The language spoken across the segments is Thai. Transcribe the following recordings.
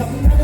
กับ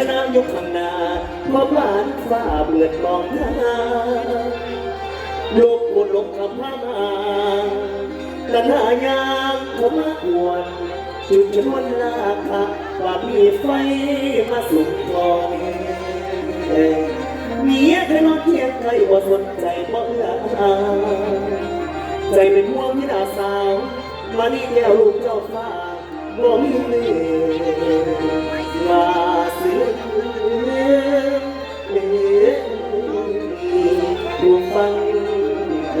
ชนะยกข้างหน้าเพราะผ่านฝ้าเบือดมองหน้ายกบนลงคำพระมาแต่หน้ายางผขมาอวนจึงจะวนลาคะว่ามีไฟมาสุมกองเมียเธอนอนเทียงใครว่าสนใจบ่เอื้อใจเป็นห่วงที่ดาสาว มานี่แก้วลูกเจ้าฟ้าบ่มีเนื่อ เลือดูฟังเอ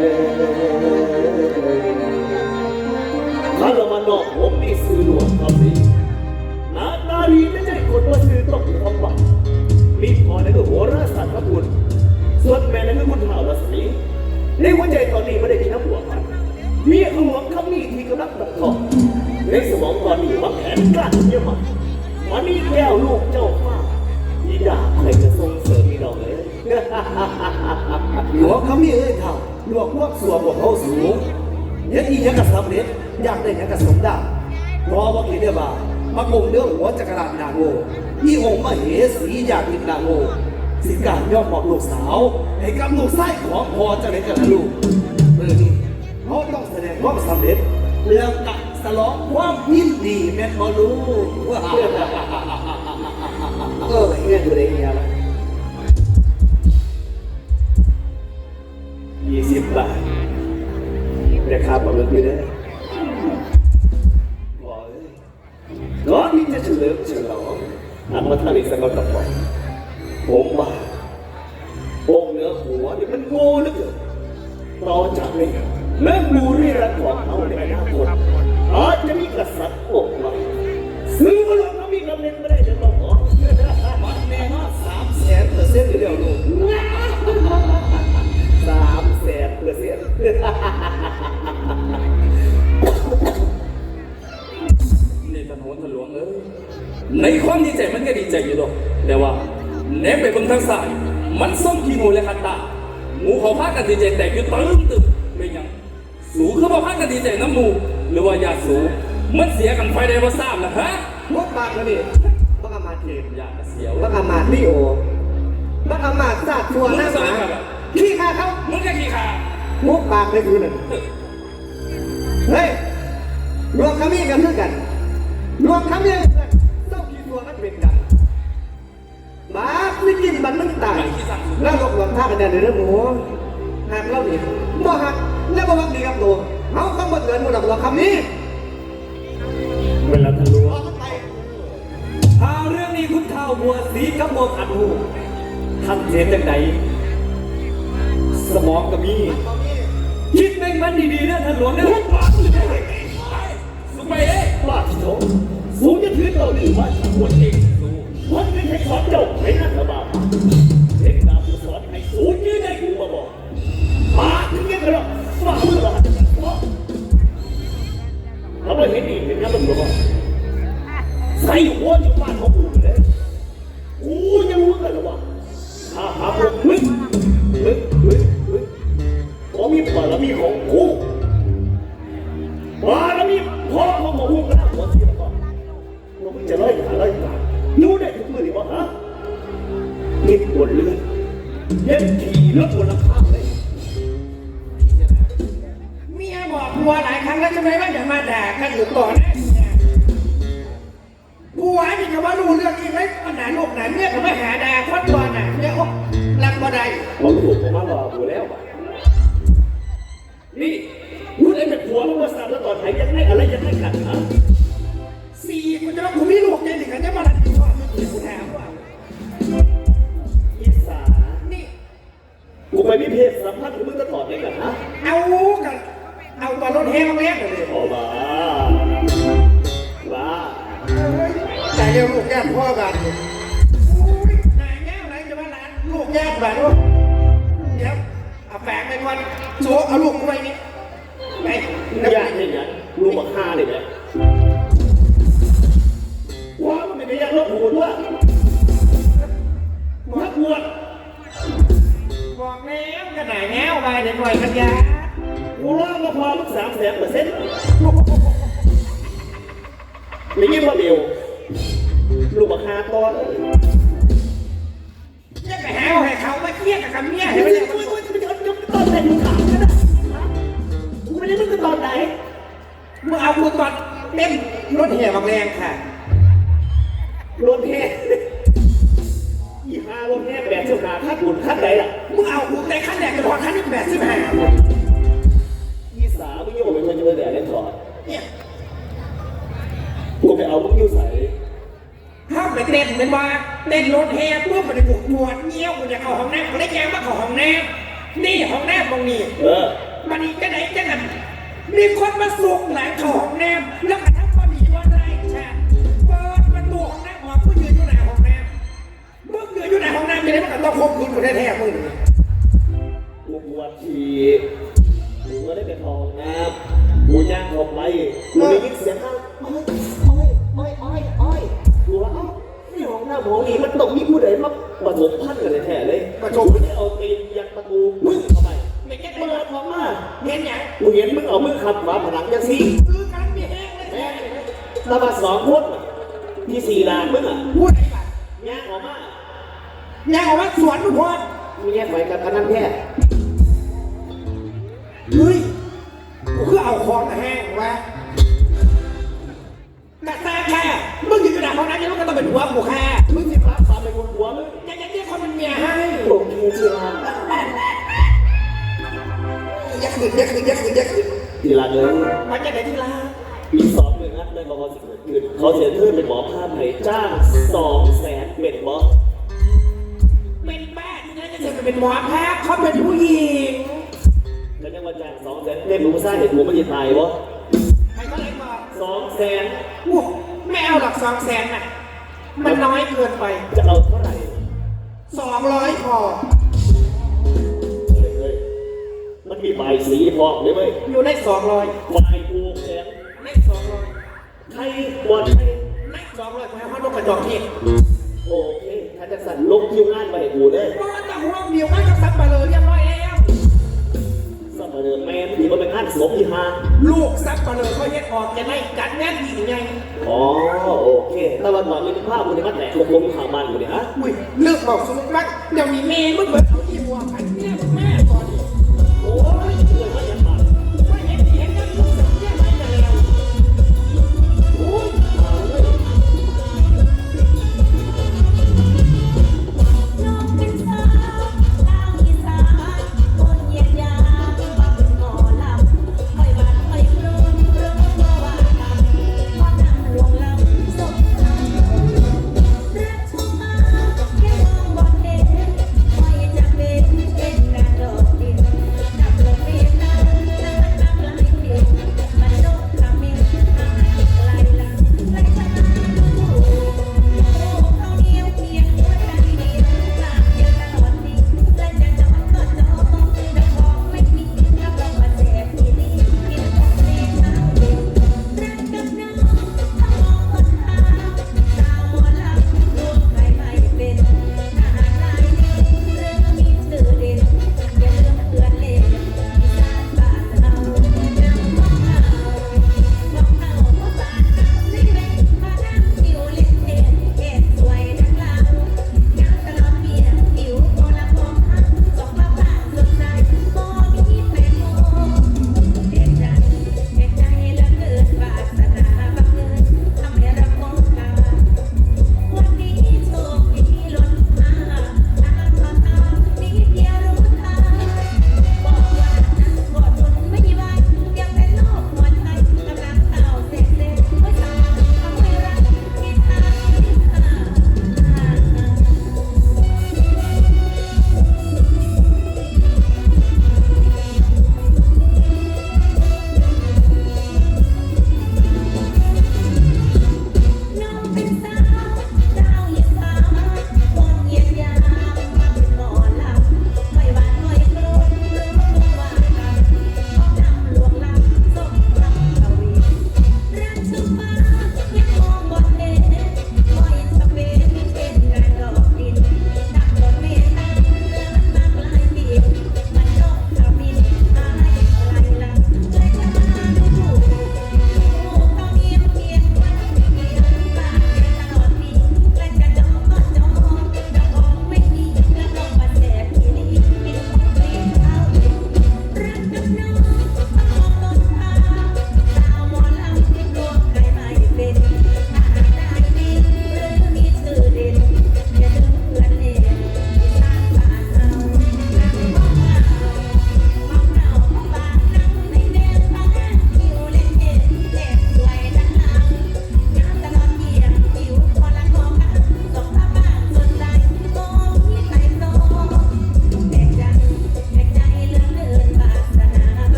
ถ้าเรามานอกผมมีสื่อหลวงครับนี่หน้าตาดีไม่ใช่คนว่าสื่อต้องมีความหวังมีพอในตัวโหราศาสตร์พะคุณส่วนแม่นั่นคือคุณเท่ารัศมีในหัวใจตอนนี้ม่ได้กินน้ำหัวครับเมีของหลวงคำนี้ที่กำลังตัดทอในสมองตอนนี้วางแผนกล้าเยอะมาก วันนี้แก้วลูกเจ้าฟ้าอีดาใครจะส่งเสริมอีดอกเลยหลวงเขามีเอ้ยเท่าหลวงพวกสัวบวกเขาสูงเฮ็ดอีหยักับสำเร็จอยากได้หยักับสมได้รอว่าคิดได้บ่ามาคงเรื่องหัวจักรราชนาโงอีองค์มเหสีอยากกินนาโงสิการย่อมบอกลูกสาวให้กับลูกไส้ของพอจะได้กันลูกเออนี่เขาต้องแสดงความสำเร็จแล้วกะ สลองความยินดีแม่นบ่ลูกเออเงี้ยอยู่ในเงี้ยละยี่สิบบาทนะครับบอกเลยพี่เลยบอกเลยก่อนที่จะเฉลิมฉลองอันมาทำอีกสักกระป๋องผมว่าองค์เหนือหัวนี่มันโง่เหลือเกินต่อจากนี้แม่บูรีรักของเขาในอนาคตอาจจะมีกษัตริย์องค์ใหม่ซื้อมาลงน้ำมีกำเนิดได้จะต้องขอมันแน่นอนสามแสนเปอนต์เดียวลูกสามแสนเปอร์เซ็นต์ นี่ท่านโหนท่านหลวงเอ้ยในความดีใจมันก็ดีใจอยู่ดอกแต่ว่าแหนไปเบิ่งทางซ้าย มันส่งขี้หมูและคันตาหมูเขาพากันดีใจแต่คือตึมตึมไม่หยังสูเขาพากันดีใจน้ำหมู หรือว่าอยาสูมันเสียกันไฟได้ว่าทราบนะฮะพวกปากแล้วนี่บักอามาเทนอยากเสียวบักอามาลิโอบักอามาซาดชัวหน้าหมาขี้ข้าเขามึงจะขี้ขาพวกปากเลยคือหนึ่งเฮ้ยรวมขมิ้นกันด้วยกันรวมขมิ้นกันเจ้าขี้ตัวมันเป็นกันบาปนี่กินบันมันตายแล้วหลอกหลอนท่ากันเดินเรื่องหมูหากเราหนีบ่หักแล้วบ่วักดีกับตัว เอาคำบ่เตือนบ่ดอกหลอกคำนี้เวลาทะลุเอาเข้าไปข่าวเรื่องนี้คุณข่าวบัวสีกับบัวขันหูท่านเห็นจังไหนสมองก็มีคิดแม่งมันดีๆนะท่านหลวงนะสุไปเอ้ยบ้าที่โถสูงจะถือเต่าหรือว่าหัวเองสูงวันนี้ให้สอนเจ้าให้นั่นระบาดเด็กดาวสอนให้สูงยืนได้กูมาบอกมาถึงยังกระฝ่ามือละหันกันเพราะ เราไม่เห็นดีเห็นยังต้องบอกใส่หัวอยู่บ้านของกูเลยกูยังรู้กันหรอวะ เรียกลูกญาติพ่อบาดอยู่โอ้ยนายแง่อะไรจะว่าหลานลูกญาติบาดวะเดี๋ยวเอาแฝงไปก่อนโซเอาลูกกูไปนี่ไปญาติเนี่ยลูกบักฆ่าเลยนะว่ามันเป็นญาติลบหูด้วยนักบวชบอกแล้วกันไหนแนวไปเด็กหน่อยกันยากูร้องก็พอมึงสามแสนเปอร์เซ็นต์ไม่ยิ่งว่าเดียว ลูกบักฮาตอนเที่ยงกับแฮวให้เขามาเที่ยงกับกัเมียเห็นไหมเนี่ยกูกูจะไปย้อนยุคตอนไหนมึงถามกัไม่ได้มึงตอนไหนมึงเอากูตอนเต็มรถเห่บางแรงค่ะรถเห่อีฮารถแห่แบบสิบห้าขั้นบุญขั้นใดล่ะมึงเอากูแต่ขั้นแดงกระดอนขั้นนี้แบบสิบห้า เต้นเป็นว่าเต้นรถแห่เพื่อไปบุกปวดเงี้ยวกูจะเข้าห้องน้ำกูได้แจ้งว่าเข้าห้องน้ำนี่ห้องน้ำตรงนี้เออมันนี่จะไหนจะนั่นมีคนมาส่งหลังเข้าห้องน้ำแล้วมาทำความดีว่าไรใช่เปิดประตูห้องน้ำออกกูยืนอยู่ในห้องน้ำมึงยืนอยู่ในห้องน้ำจะได้มันก็ต้องควบคุมกูแท้ๆมึงกูปวดฉี่กูก็ได้เป็นทองน้ำกูย่างออกไปกูได้ยินเสียงข้าง ห้องน้ำห้องนี้มันต้องมีผู้ใดมาผสมพันธุ์กันแท้ๆเลยกูไม่ได้เอาตีนยัดประตูมึงเข้าไปไม่ใช่เปิดออกมาเห็นยังกูเห็นมึงเอามือขับฝาผนังยังสี่คือการมีแห้งเลยแท้ตาบาสองคนน่ะที่สี่ลานมึงอะพูดไอ้บ้าย่างออกมายังออกมาสวนมึงพอดมีแยกไว้กับคณะแพทย์เฮ้ยกูคือเอาของมาแห้งวะ กระแตแค่มึงอยู่ในห้องน้ำยังก็ต้องเป็นหัวกูแค่มึงสิพาพาไปคนหัวมึงยังยังเรียกคนเป็นเมียให้โอเคทีละยักษ์ขึ้นยักษ์ขึ้นยักษ์ขึ้นยักษ์ขึ้นทีละเลยมันจะไหนที่ลาปีสองหนึ่งนัดเลยบอกว่าสิเกิดขึ้นเขาเสียเพื่อนเป็นหมอภาพให้จ้างสองแสนเป็นหมอเป็นบ้าที่นั่นจะเสร็จเป็นหมอแพทย์เขาเป็นผู้หญิงแล้วยังว่าจ้างสองแสนเล่นหนูซ่าเห็นหนูมันจะตายวะ สองแสนอู้ไม่เอาหลักสองแสนน่ะ มันน้อยเกินไปจะเอาเท่าไหร่สองร้อยพอ เฮ้ยเฮ้ยมันมีใบสีพอกเลยเว้ยอยู่ในสองร้อยใบกูแขนในสองร้อยใครบอลใครในสองร้อยพอให้เขาลงกระจอกที่โอเคถ้าจะสั่นลงคิวงานไปให้กูเด้อเพราะว่าแต่หัวเดียวมันก็ซับมาเลยเรียบร้อยแล้ว สัมภาระแมนที่มันเป็นงานศพที่หาลูกซับมาเลยเขาเฮ็ดออกจะได้กัดแน่นยิ่งไงอ๋อโอเคแต่วันก่อนมีภาพคุณในบ้านแหลกลงข้างบ้านกูเนี่ยฮะอุ้ยเลือกบอกสมมติว่าเดี๋ยวมีเมย์มึงเหมือน